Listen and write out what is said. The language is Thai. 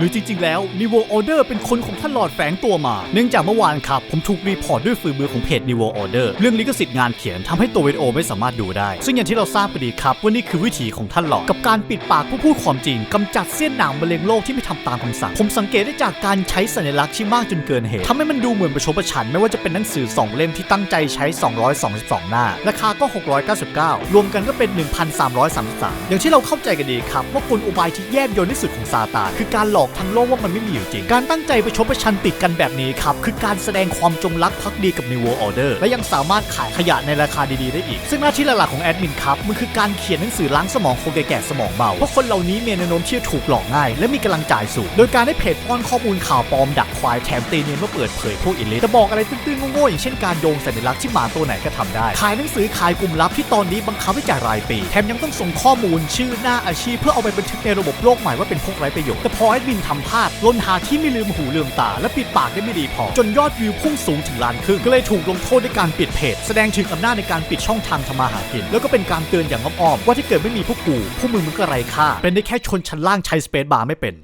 หรือจริง ๆ แล้ว New Order เป็นคนของท่านหลอดแฝงตัวมา เนื่องจากเมื่อวานครับ ผมถูกรีพอร์ตด้วยฝีมือของเพจ New Order เรื่องลิขสิทธิ์งานเขียนทำให้ตัววิดีโอไม่สามารถดูได้ ซึ่งอย่างที่เราทราบกันดีครับว่านี่คือวิถีของท่านหลอดกับการปิดปากผู้พูดความจริงกำจัดเสี้ยนหนามมะเร็งโลกที่ไม่ทำตามคำสั่งผมสังเกตได้จากการใช้สัญลักษณ์ที่มากจนเกินเหตุทำให้มันดูเหมือนประชดประชันไม่ว่าจะเป็นหนังสือ 2 เล่มที่ตั้งใจใช้ 222 หน้า ราคาก็ 699 รวมกันก็เป็น 1,333 อย่างที่เราเข้าใจกันดีครับว่ากลอุบายที่แยบยลที่สุดของซาตานคือการหลอกทั้งโลกว่ามันไม่มีอยู่จริง การตั้งใจไปชดประชันติดกันแบบนี้ครับ คือการแสดงความจงรักภักดีกับ New World Order และยังสามารถขายขยะในราคาดีๆได้อีก ซึ่งหน้าที่หลักๆของแอดมินครับมันคือการเขียนหนังสือล้างสมองคนแก่ๆสมองเบาเพราะคนเหล่านี้มีแนวโน้มที่จะถูกหลอกง่าย และมีกำลังจ่ายสูงโดยการให้เพจป้อนข้อมูลข่าวปลอมดักควายแถมตีเนียนว่าเปิดเผยพวกอิลิทจะบอกอะไรตื้นๆโง่ๆอย่างเช่นการโยงสัญลักษณ์ที่หมาตัวไหนก็ทำได้ ขายหนังสือขายกลุ่มลับที่ตอนนี้บังคับให้จ่ายรายปีแถมยังต้องส่งข้อมูลชื่อหน้าอาชีพเพื่อเอาไปบันทึกในระบบโลกใหม่ว่าเป็นพวกไร้ประโยชน์แต่พอแอดมินทำพลาดลนหาที่ไม่ลืมหูลืมตา และปิดปากได้ไม่ดีพอ จนยอดวิวพุ่งสูงถึงล้านครึ่งก็เลยถูกลงโทษด้วยการปิดเพจ แสดงถึงอำนาจในการปิดช่องทางทำมาหากิน แล้วก็เป็นการเตือนอย่างอ้อมๆว่าถ้าเกิดไม่มีพวกกูพวกมึงมึงก็ไร้ค่าเป็นได้แค่ชนชั้นล่างใช้สเปซบาร์ไม่เป็น